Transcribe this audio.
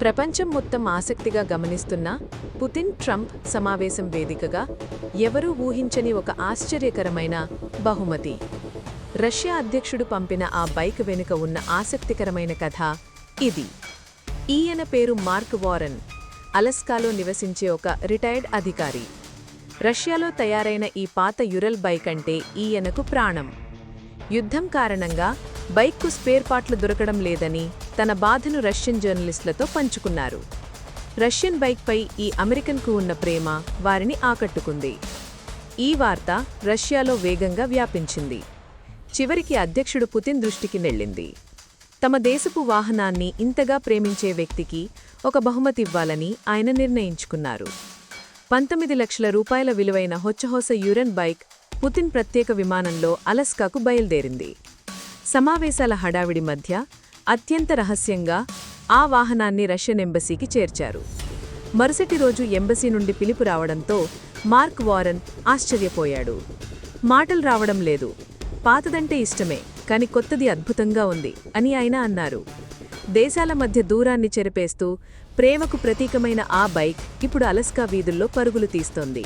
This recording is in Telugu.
ప్రపంచం మొత్తం ఆసక్తిగా గమనిస్తున్న పుతిన్ ట్రంప్ సమావేశం వేదికగా ఎవరూ ఊహించని ఒక ఆశ్చర్యకరమైన బహుమతి. రష్యా అధ్యక్షుడు పంపిన ఆ బైక్ వెనుక ఉన్న ఆసక్తికరమైన కథ ఇది. ఈయన పేరు మార్క్ వారన్. అలస్కాలో నివసించే ఒక రిటైర్డ్ అధికారి. రష్యాలో తయారైన ఈ పాత యురల్ బైక్ అంటే ఈయనకు ప్రాణం. యుద్ధం కారణంగా బైక్కు స్పేర్ పార్ట్లు దొరకడం లేదని తన బాధను రష్యన్ జర్నలిస్టులతో పంచుకున్నారు. రష్యన్ బైక్పై ఈ అమెరికన్కు ఉన్న ప్రేమ వారిని ఆకట్టుకుంది. ఈ వార్త రష్యాలో వేగంగా వ్యాపించింది. చివరికి అధ్యక్షుడు పుతిన్ దృష్టికి నెళ్ళింది తమ దేశపు వాహనాన్ని ఇంతగా ప్రేమించే వ్యక్తికి ఒక బహుమతి ఇవ్వాలని ఆయన నిర్ణయించుకున్నారు. పంతొమ్మిది లక్షల రూపాయల విలువైన హొచ్చహొస యూరన్ బైక్ పుతిన్ ప్రత్యేక విమానంలో అలస్కాకు బయలుదేరింది. సమావేశాల హడావిడి మధ్య అత్యంత రహస్యంగా ఆ వాహనాన్ని రష్యన్ ఎంబసీకి చేర్చారు. మరుసటి రోజు ఎంబసీ నుండి పిలుపు రావడంతో మార్క్ వారన్ ఆశ్చర్యపోయాడు. మాటలు రావడం లేదు. పాతదంటే ఇష్టమే కాని కొత్తది అద్భుతంగా ఉంది అని ఆయన అన్నారు. దేశాల మధ్య దూరాన్ని చెరిపేస్తూ ప్రేమకు ప్రతీకమైన ఆ బైక్ ఇప్పుడు అలస్కా వీధుల్లో పరుగులు తీస్తోంది.